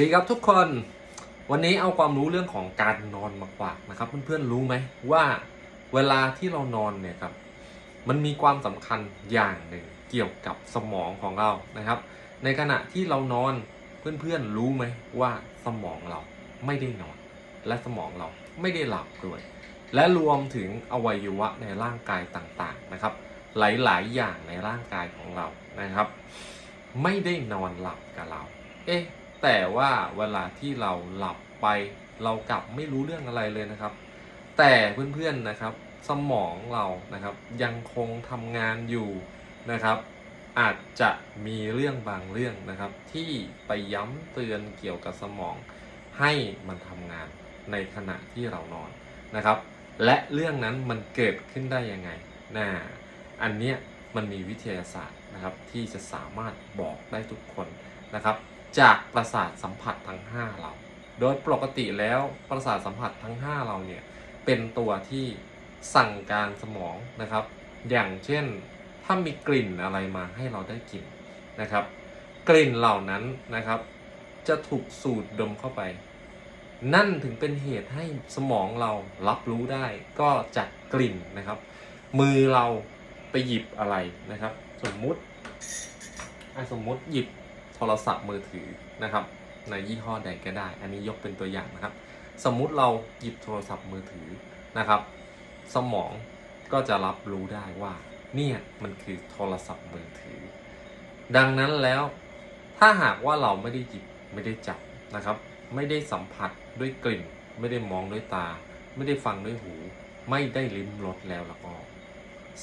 ดีครับทุกคนวันนี้เอาความรู้เรื่องของการนอนมาฝากนะครับเพื่อนๆรู้ไหมว่าเวลาที่เรานอนเนี่ยครับมันมีความสำคัญอย่างหนึ่งเกี่ยวกับสมองของเรานะครับ ในขณะที่เรานอนเพื่อนๆรู้ไหมว่าสมองเราไม่ได้นอน และสมองเราไม่ได้หลับด้วย และรวมถึงอวัยวะในร่างกายต่างๆนะครับ หลายๆอย่างในร่างกายของเรานะครับ ไม่ได้นอนหลับกับเรา เอ๊ะ แต่ว่าเวลาที่เราหลับไปเรากลับไม่รู้เรื่องอะไรเลยนะครับ แต่เพื่อนๆนะครับสมองเรานะครับยังคงทำงานอยู่นะครับ อาจจะมีเรื่องบางเรื่องนะครับ ที่ไปย้ำเตือนเกี่ยวกับสมองให้มันทำงานในขณะที่เรานอนนะครับ และเรื่องนั้นมันเกิดขึ้นได้ยังไงน่าอันเนี้ยมันมีวิทยาศาสตร์นะครับที่จะสามารถบอกได้ทุกคนนะครับ จากประสาทสัมผัสทั้ง 5 เรา โดยปกติแล้วประสาทสัมผัสทั้ง 5 เราเนี่ยเป็นตัวที่สั่งการสมองนะครับ อย่างเช่นถ้ามีกลิ่นอะไรมาให้เราได้กลิ่นนะครับ กลิ่นเหล่านั้นนะครับ จะถูกสูดดมเข้าไป นั่นถึงเป็นเหตุให้สมองเรารับรู้ได้ก็จากกลิ่นนะครับ มือเราไปหยิบอะไรนะครับ สมมุติสมมุติหยิบ โทรศัพท์มือถือนะครับ ในยี่ห้อใดก็ได้ อันนี้ยกเป็นตัวอย่างนะครับ สมมุติเราหยิบโทรศัพท์มือถือนะครับ สมองก็จะรับรู้ได้ว่าเนี่ยมันคือโทรศัพท์มือถือ ดังนั้นแล้วถ้าหากว่าเราไม่ได้หยิบไม่ได้จับนะครับ ไม่ได้สัมผัสด้วยกลิ่น ไม่ได้มองด้วยตา ไม่ได้ฟังด้วยหู ไม่ได้ลิ้มรสแล้วล้วก็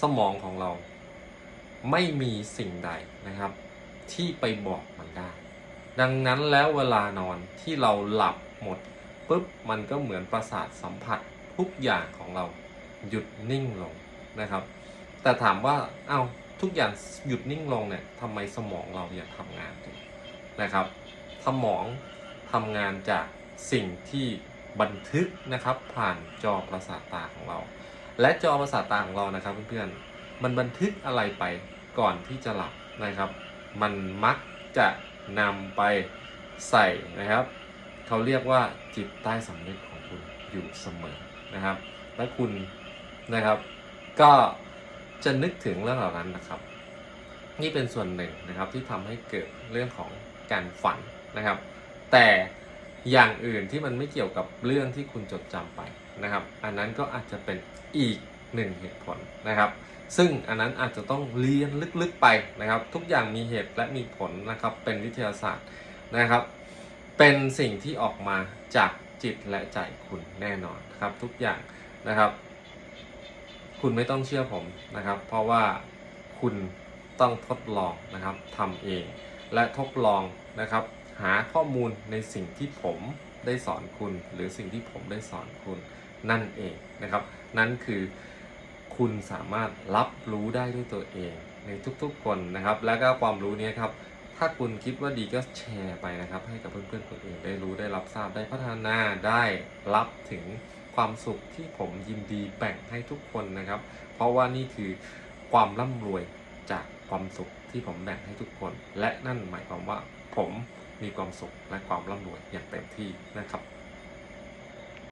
สมองของเรา ไม่มีสิ่งใดนะครับ ที่ไปบอกมันได้ ดังนั้นแล้วเวลานอนที่เราหลับหมดปุ๊บมันก็เหมือนประสาทสัมผัสทุกอย่างของเราหยุดนิ่งลงนะครับ แต่ถามว่าเอา้าทุกอย่างหยุดนิ่งลงเนี่ยทำไมสมองเรายังทำงานอยู่นะครับ สมองทำงานจากสิ่งที่บันทึกนะครับ ผ่านจอประสาทตาของเรา และจอประสาทตาของเรานะครับเพื่อนๆมันบันทึกอะไรไปก่อนที่จะหลับนะครับ มันมักจะนำไปใส่นะครับ เขาเรียกว่าจิตใต้สำนึกของคุณอยู่เสมอนะครับ และคุณนะครับ ก็จะนึกถึงเรื่องเหล่านั้นนะครับ นี่เป็นส่วนหนึ่งนะครับที่ทำให้เกิดเรื่องของการฝันนะครับ แต่อย่างอื่นที่มันไม่เกี่ยวกับเรื่องที่คุณจดจำไปนะครับ อันนั้นก็อาจจะเป็นอีก หนึ่งเหตุผลนะครับ ซึ่งอันนั้นอาจจะต้องเรียนลึกๆไปนะครับ ทุกอย่างมีเหตุและมีผลนะครับเป็นวิทยาศาสตร์นะครับ เป็นสิ่งที่ออกมาจากจิตและใจคุณแน่นอนครับทุกอย่างนะครับ คุณไม่ต้องเชื่อผมนะครับ เพราะว่าคุณต้องทดลองนะครับทำเองและทดลองนะครับ หาข้อมูลในสิ่งที่ผมได้สอนคุณ หรือสิ่งที่ผมได้สอนคุณนั่นเองนะครับ นั่นคือ คุณสามารถรับรู้ได้ด้วยตัวเองในทุกๆคนนะครับ และก็ความรู้นี้ครับ ถ้าคุณคิดว่าดีก็แชร์ไปนะครับ ให้กับเพื่อนๆคนอื่นได้รู้ได้รับทราบได้พัฒนาได้รับถึงความสุขที่ผมยินดีแบ่งให้ทุกคนนะครับ เพราะว่านี่คือความร่ำรวยจากความสุขที่ผมแบ่งให้ทุกคน และนั่นหมายความว่าผมมีความสุขและความร่ำรวยอย่างเต็มที่นะครับ